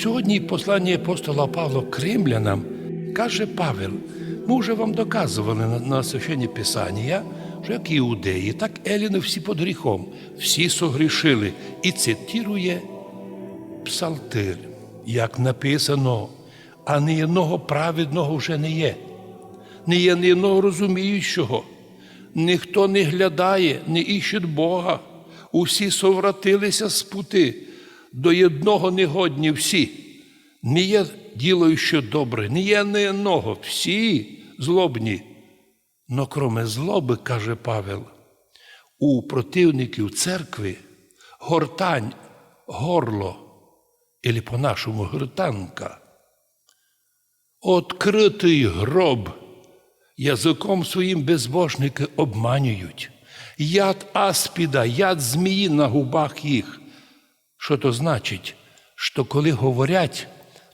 Сьогодні послання апостола Павла Кримлянам каже Павел, ми вже вам доказували на, на священні Писання, що як іудеї, так еліни всі під гріхом, всі согрішили. І цитує псалтир, як написано, а ні одного праведного вже не є, не є ні одного розуміючого, ніхто не глядає, не іщить Бога, усі совратилися з пути, до одного негодні всі. Не є ділою, що добре, не є ні одного, всі злобні. Но кроме злоби, каже Павел, у противників церкви гортань, горло, або по-нашому гортанка. Откритий гроб язиком своїм безбожники обманюють. Яд аспіда, яд змії на губах їх. Що то значить? Що коли говорять,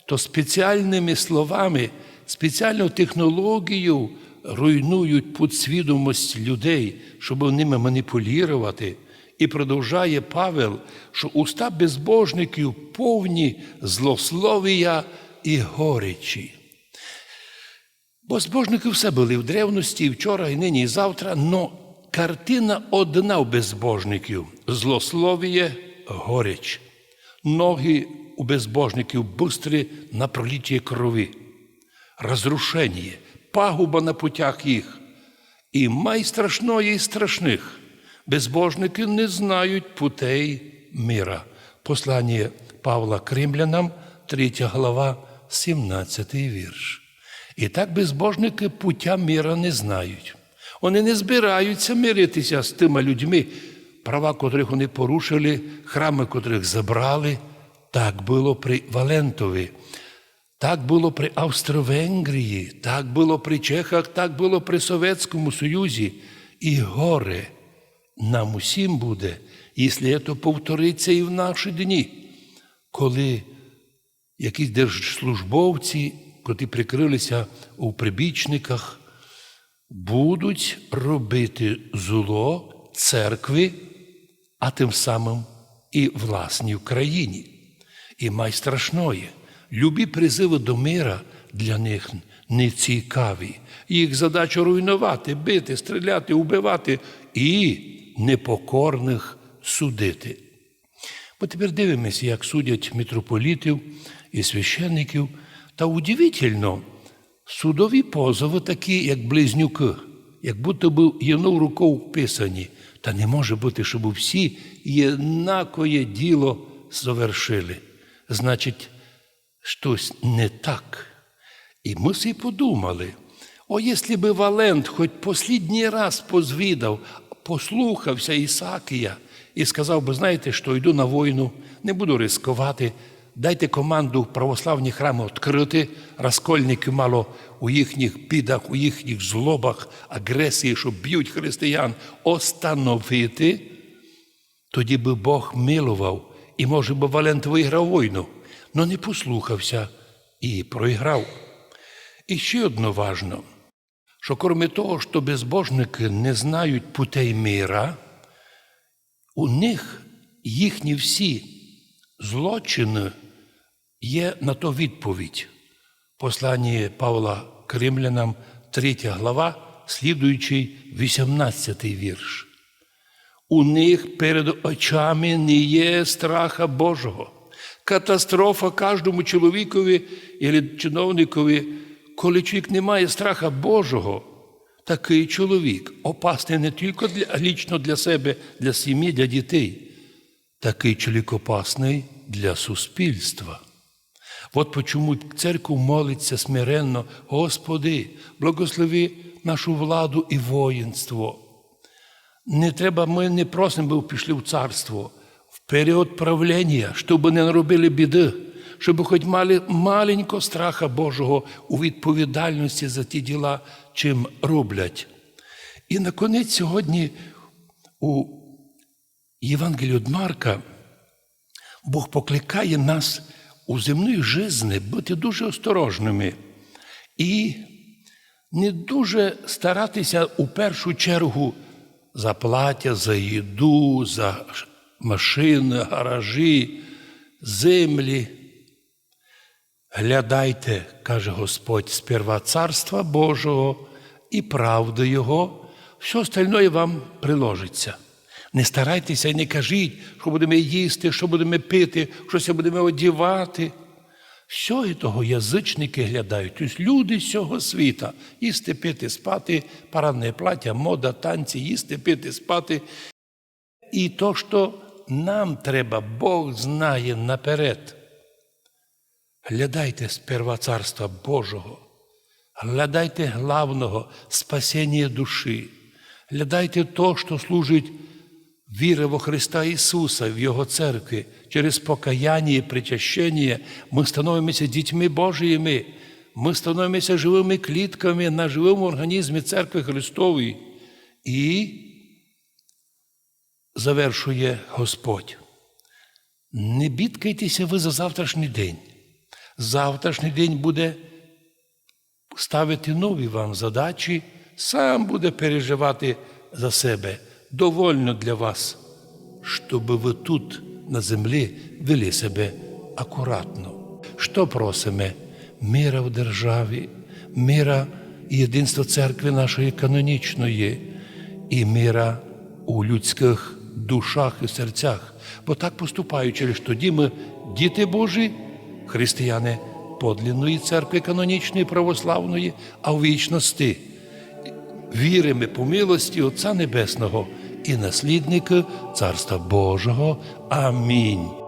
то спеціальними словами, спеціальною технологією руйнують підсвідомість людей, щоб ними маніпулювати. І продовжує Павел, що уста безбожників повні злословія і горечі. Бо збожники все були в древності, і вчора, і нині, і завтра, но картина одна в безбожників злословіє, горіч. Ноги у безбожників бистрі на проліття крові, розрушення, пагуба на путях їх. І майстрашної і страшних безбожники не знають путей мира. Послання Павла Кримлянам, 3 глава, 17 вірш. І так безбожники пуття мира не знають. Вони не збираються миритися з тими людьми, права котрих вони порушили, храми котрих забрали. Так було при Валентові, так було при Австро-Венгрії, так було при Чехах, так було при Совєтському Союзі. І горе нам усім буде, якщо це повториться і в наші дні, коли якісь держслужбовці, котрі прикрилися у прибічниках, будуть робити зло церкви, а тим самим і власній країні. І найстрашної, любі призиви до мира для них не цікаві. Їх задача руйнувати, бити, стріляти, убивати і непокорних судити. Бо тепер дивимося, як судять митрополітів і священників. Та удивительно, судові позови такі, як близнюки, як будто би єдною рукою вписані. Та не може бути, щоб всі єднакове діло завершили. Значить, щось не так. І ми всі подумали, о, якщо би Валент хоч послідній раз позвідав, послухався Ісакія і сказав би, знаєте, що йду на війну, не буду ризикувати, дайте команду православні храми відкрити, розкольники мало у їхніх бідах, у їхніх злобах, агресії, що б'ють християн, остановити, тоді би Бог милував, і, може би, Валент виграв війну, але не послухався і проіграв. І ще одно важно, що крім того, що безбожники не знають путей мира, у них їхні всі злочини є на то відповідь. Послання Павла Кримлянам, 3 глава, слідуючий 18 вірш. У них перед очами не є страха Божого. Катастрофа кожному чоловікові і чиновникові, коли чоловік не має страха Божого, такий чоловік опасний не тільки для, лічно для себе, для сім'ї, для дітей, такий чоловік опасний для суспільства. От чому церква молиться смиренно, Господи, благослови нашу владу і воїнство. Не треба, ми не просимо, би пішли в царство в період правління, щоб не наробили біди, щоб хоч мали маленько страха Божого у відповідальності за ті діла, чим роблять. І наконець сьогодні у Євангелії від Марка Бог покликає нас у земній житті бути дуже осторожними і не дуже старатися у першу чергу за плаття, за їду, за машини, гаражі, землі. Глядайте, каже Господь, сперва царства Божого і правди Його, все остальное вам приложиться. Не старайтеся і не кажіть, що будемо їсти, що будемо пити, що будемо одівати. Всього того язичники глядають, тобто люди з цього світа. Їсти, пити, спати, парадне плаття, мода, танці, їсти, пити, спати. І то, що нам треба, Бог знає наперед. Глядайте сперва Царства Божого, глядайте главного спасіння душі, глядайте то, що служить віри во Христа Ісуса в Його церкві. Через покаяння і причащення ми становимося дітьми Божіми, ми становимося живими клітками на живому організмі церкви Христової. І завершує Господь. Не бідкайтеся ви за завтрашній день. Завтрашній день буде ставити нові вам задачі, сам буде переживати за себе. Довольно для вас, щоб ви тут, на землі, вели себе акуратно. Що просимо? Мира в державі, мира і єдинства церкви нашої канонічної, і мира у людських душах і серцях. Бо так поступаючи, лише тоді ми діти Божі, християни подлинної церкви канонічної, православної, а в вічності віримо по милості Отця Небесного і наслідники Царства Божого. Амінь.